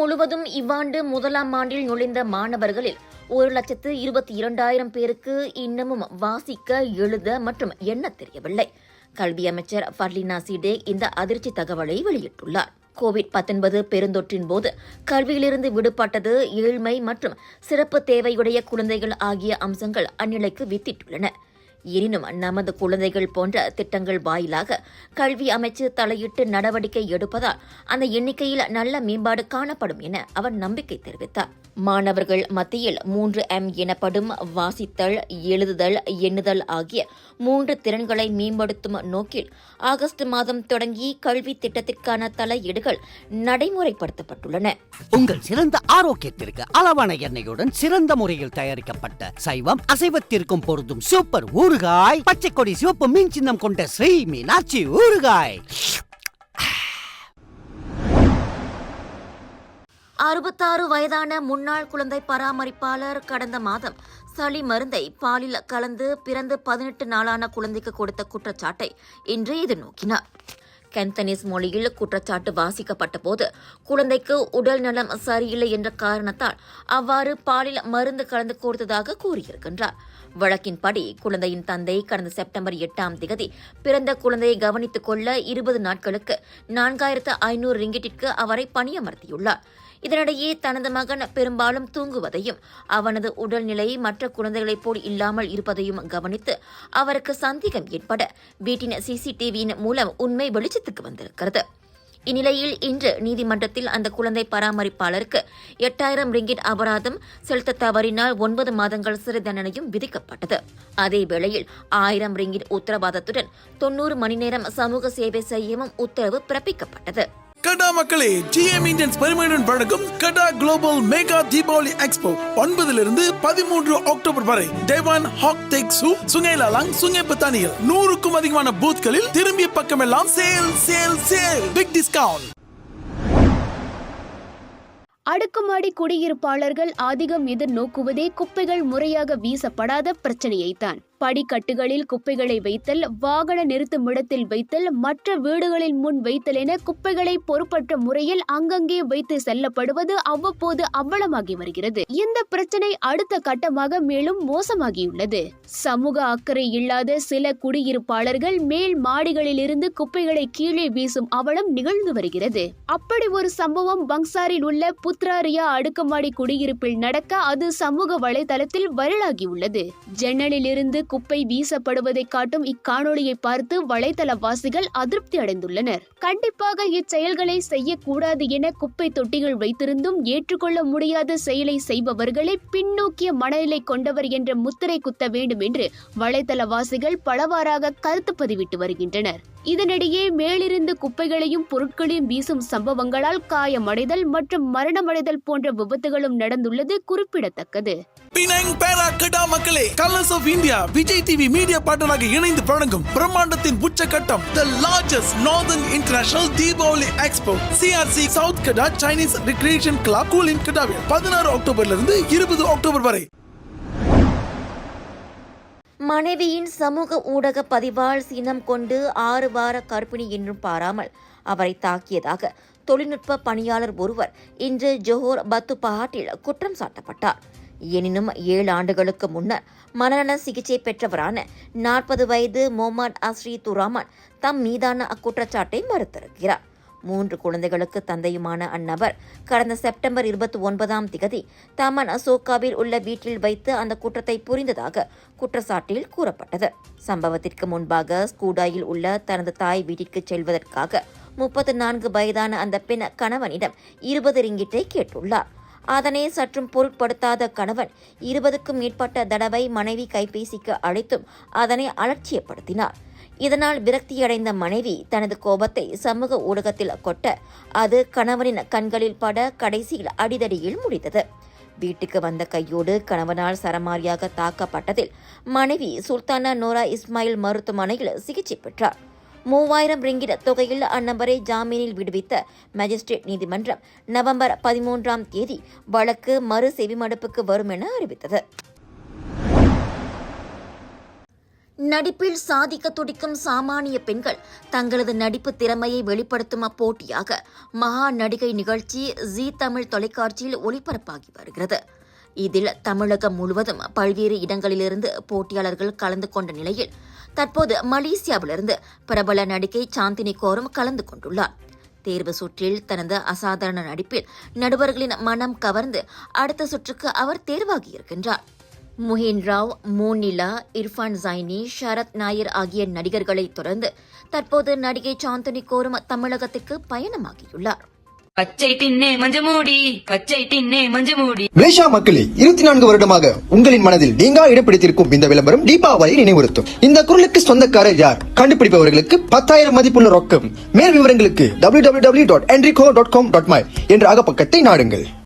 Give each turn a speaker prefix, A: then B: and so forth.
A: முழுவதும் இவ்வாண்டு முதலாம் ஆண்டில் நுழைந்த மாணவர்களில் ஒரு லட்சத்து இருபத்தி இரண்டாயிரம் பேருக்கு இன்னமும் வாசிக்க எழுத மற்றும் எண்ண தெரியவில்லை. கல்வி அமைச்சர் ஃபர்லினா சிடே இந்த அதிர்ச்சி தகவலை வெளியிட்டுள்ளார். கோவிட் 19 பெருந்தொற்றின் போது கல்வியிலிருந்து விடுபட்டது ஏழ்மை மற்றும் சிறப்பு தேவையுடைய குழந்தைகள் ஆகிய அம்சங்கள் அந்நிலைக்கு வித்திட்டுள்ளன. எனினும் நமது குழந்தைகள் போன்ற திட்டங்கள் வாயிலாக கல்வி அமைச்சு தலையிட்டு நடவடிக்கை எடுப்பதால் அந்த எண்ணிக்கையில் நல்ல மேம்பாடு காணப்படும் என அவர் நம்பிக்கை தெரிவித்தார். மாணவர்கள் மத்தியில் மூன்று எம் எனப்படும் வாசித்தல் எழுதுதல் எண்ணுதல் ஆகிய மூன்று திறன்களை மேம்படுத்தும் நோக்கில் ஆகஸ்ட் மாதம் தொடங்கி கல்வி திட்டத்திற்கான தலையீடுகள் நடைமுறைப்படுத்தப்பட்டுள்ளன.
B: உங்கள் சிறந்த ஆரோக்கியத்திற்கு அளவான எண்ணெயுடன் சிறந்த முறையில் தயாரிக்கப்பட்ட சைவம் அசைவத்திற்கும் பொருந்தும் சூப்பர் ஊறுகாய் பச்சை கொடி சிவப்பு மீன் சின்னம் கொண்ட ஸ்ரீ மீனாட்சி ஊறுகாய்.
A: அறுபத்தாறு வயதான முன்னாள் குழந்தை பராமரிப்பாளர் கடந்த மாதம் சளி மருந்தை பாலில் கலந்து பிறந்து பதினெட்டு நாளான குழந்தைக்கு கொடுத்த குற்றச்சாட்டை இன்று எதிர்நோக்கினார் கென்தனிஸ் மொழியில் குற்றச்சாட்டு வாசிக்கப்பட்ட போது குழந்தைக்கு உடல் நலம் சரியில்லை என்ற காரணத்தால் அவ்வாறு பாலில் மருந்து கலந்து கொடுத்ததாக கூறியிருக்கின்றார். வழக்கின்படி குழந்தையின் தந்தை கடந்த செப்டம்பர் எட்டாம் திகதி பிறந்த குழந்தையை கவனித்துக் கொள்ள இருபது நாட்களுக்கு நான்காயிரத்து ஐநூறு ரிங்கிட்டிற்கு அவரை பணியமர்த்தியுள்ளார். இதனிடையே தனது மகன் பெரும்பாலும் தூங்குவதையும் அவனது உடல்நிலை மற்ற குழந்தைகளைப் போல் இல்லாமல் இருப்பதையும் கவனித்து அவருக்கு சந்தேகம் ஏற்பட வீட்டின் சிசிடிவியின் மூலம் உண்மை வெளிச்சத்துக்கு வந்திருக்கிறது. இந்நிலையில் இன்று நீதிமன்றத்தில் அந்த குழந்தை பராமரிப்பாளருக்கு எட்டாயிரம் ரிங்கிட் அபராதம் செலுத்த தவறினால் ஒன்பது மாதங்கள் சிறை தண்டனையும் விதிக்கப்பட்டது. அதே வேளையில் ஆயிரம் ரிங்கிட் உத்தரவாதத்துடன் தொன்னூறு மணி நேரம் சமூக சேவை செய்யவும் உத்தரவு பிறப்பிக்கப்பட்டது.
C: கடா மக்களே ஜிஎம் இந்தியன்ஸ் பெருமையுடன் வழங்கும் கடா குளோபல் மெகா தீபாவளி எக்ஸ்போ ஒன்பதிலிருந்து பதிமூன்று அக்டோபர் வரை. டேவான் ஹாக் டேக் சூ சுங்கேலாலாங் சுங்கே பத்தானியில் நூறுக்கும் அதிகமான பூத்களில் திரும்பிய பக்கமெல்லாம் sale sale sale. Big discount
D: அடுக்குமாடி குடியிருப்பாளர்கள் அதிகம் எதிர்நோக்குவதே குப்பைகள் முறையாக வீசப்படாத பிரச்சனையைத்தான். படிக்கட்டுகளில் குப்பைகளை வைத்தல் வாகன நிறுத்தும் இடத்தில் வைத்தல் மற்ற வீடுகளின் முன் வைத்தல் என குப்பைகளை பொறுப்பற்ற முறையில் அங்கங்கே வைத்து செல்லப்படுவது அவ்வப்போது அவ்வளமாகி வருகிறது. இந்த பிரச்சனை அடுத்த கட்டமாக மேலும் மோசமாகியுள்ளது. சமூக அக்கறை இல்லாத சில குடியிருப்பாளர்கள் மேல் மாடிகளில் இருந்து குப்பைகளை கீழே வீசும் அவலம் நிகழ்ந்து வருகிறது. அப்படி ஒரு சம்பவம் பங்சாரில் உள்ள புத்ராரியா அடுக்குமாடி குடியிருப்பில் நடக்க அது சமூக வலைதளத்தில் வைரலாகியுள்ளது. ஜன்னலில் இருந்து குப்பை வீசப்படுவதை காட்டும் இக்காணொளியை பார்த்து வலைதளவாசிகள் அதிருப்தி அடைந்துள்ளனர். கண்டிப்பாக இச்செயல்களை செய்யக்கூடாது என குப்பை தொட்டிகள் வைத்திருந்தும் ஏற்றுக்கொள்ள முடியாத செயலை செய்பவர்களை பின்னோக்கிய மனநிலை கொண்டவர் என்ற முத்திரை குத்த வேண்டும் என்று வலைதளவாசிகள் பலவாறாக கருத்து பதிவிட்டு வருகின்றனர். இதனிடையே மேலிருந்து குப்பைகளையும் பொருட்களையும் வீசும் சம்பவங்களால் காயமடைதல் மற்றும் மரணமடைதல் போன்ற விபத்துகளும் நடந்துள்ளது குறிப்பிடத்தக்கது.
C: பினாங் பேரா கடா மக்களே Colors of India Vijay TV media பார்ட்னராக இணைந்து வழங்கும் பிரம்மாண்டத்தின் உச்சகட்டம் the largest northern international Deepavali expo CRC south Kedah Chinese recreation club choline கடாவில் பதினாறு அக்டோபர்ல இருந்து இருபது அக்டோபர் வரை.
A: மனைவியின் சமூக ஊடக பதிவால் சினம் கொண்டு ஆறு வார கர்ப்பிணி என்றும் பாராமல் அவரை தாக்கியதாக தொழில்நுட்ப பணியாளர் ஒருவர் இன்று ஜோஹர் பத்துபஹாட்டில் குற்றம் சாட்டப்பட்டார். எனினும் ஏழு ஆண்டுகளுக்கு முன்னர் மனநல சிகிச்சை பெற்றவரான நாற்பது வயது மொஹமட் அஸ்ரி துராமன் தம் மீதான அக்குற்றச்சாட்டை மறுத்திருக்கிறார். மூன்று குழந்தைகளுக்கு தந்தையுமான அந்நபர். கடந்த செப்டம்பர் இருபத்தி ஒன்பதாம் திகதி தமன் அசோகாவில் உள்ள வீட்டில் வைத்து அந்த குற்றத்தை புரிந்ததாக குற்றச்சாட்டில் கூறப்பட்டது. சம்பவத்திற்கு முன்பாக ஸ்கூடாயில் உள்ள தனது தாய் வீட்டிற்கு செல்வதற்காக முப்பத்து நான்கு வயதான அந்த பெண் கணவனிடம் இருபது ரிங்கிட்டை கேட்டுள்ளார். அதனை சற்றும் பொருட்படுத்தாத கணவன் இருபதுக்கும் மேற்பட்ட தடவை மனைவி கைபேசிக்கு அழைத்தும் அதனை அலட்சியப்படுத்தினார். இதனால் விரக்தியடைந்த மனைவி தனது கோபத்தை சமூக ஊடகத்தில் கொட்ட அது கணவனின் கண்களில் பட கடைசியில் அடிதடியில் முடிந்தது வீட்டுக்கு வந்த கையோடு கணவனால் சரமாரியாக தாக்கப்பட்டதில் மனைவி சுல்தானா நோரா இஸ்மாயில் மருத்துவமனையில் சிகிச்சை பெற்றார். மூவாயிரம் ரிங்கிட தொகையில் அந்நபரை ஜாமீனில் விடுவித்த மேஜிஸ்ட்ரேட் நீதிமன்றம் நவம்பர் பதிமூன்றாம் தேதி வழக்கு மறு செவிமடுப்புக்கு வரும் என அறிவித்தது. நடிப்பில் சாதிக்க துடிக்கும் சாமானிய பெண்கள் தங்களது நடிப்பு திறமையை வெளிப்படுத்தும் போட்டியாக மகா நடிகை நிகழ்ச்சி ஜீ தமிழ் தொலைக்காட்சியில் ஒளிபரப்பாகி வருகிறது. இதில் தமிழகம் முழுவதும் பல்வேறு இடங்களிலிருந்து போட்டியாளர்கள் கலந்து கொண்ட நிலையில் தற்போது மலேசியாவிலிருந்து பிரபல நடிகை சாந்தினி கோரும் கலந்து கொண்டுள்ளார். தேர்வு சுற்றில் தனது அசாதாரண நடிப்பில் நடுவர்களின் மனம் கவர்ந்து அடுத்த சுற்றுக்கு அவர் தேர்வாகியிருக்கின்றார் முஹின் ராவ் மோனிலா இர்ஃபான் ஜைனி ஷரத் நாயர் ஆகிய நடிகர்களை தொடர்ந்து தற்போது நடிகை சாந்தினி கோரும் தமிழகத்திற்கு பயணமாகியுள்ளார்.
E: மலேசியா மக்களே இருபத்தி நான்கு வருடமாக உங்களின் மனதில் நீங்கா இடம் பிடித்திருக்கும் இந்த விளம்பரம் தீபாவளி நினைவுறுத்தும். இந்த குரலுக்கு சொந்தக்காரர் யார்? கண்டுபிடிப்பவர்களுக்கு பத்தாயிரம் மதிப்புள்ள ரொக்கம். மேல் விவரங்களுக்கு www.enrico.com.my என்ற அகப்பக்கத்தை நாடுங்கள்.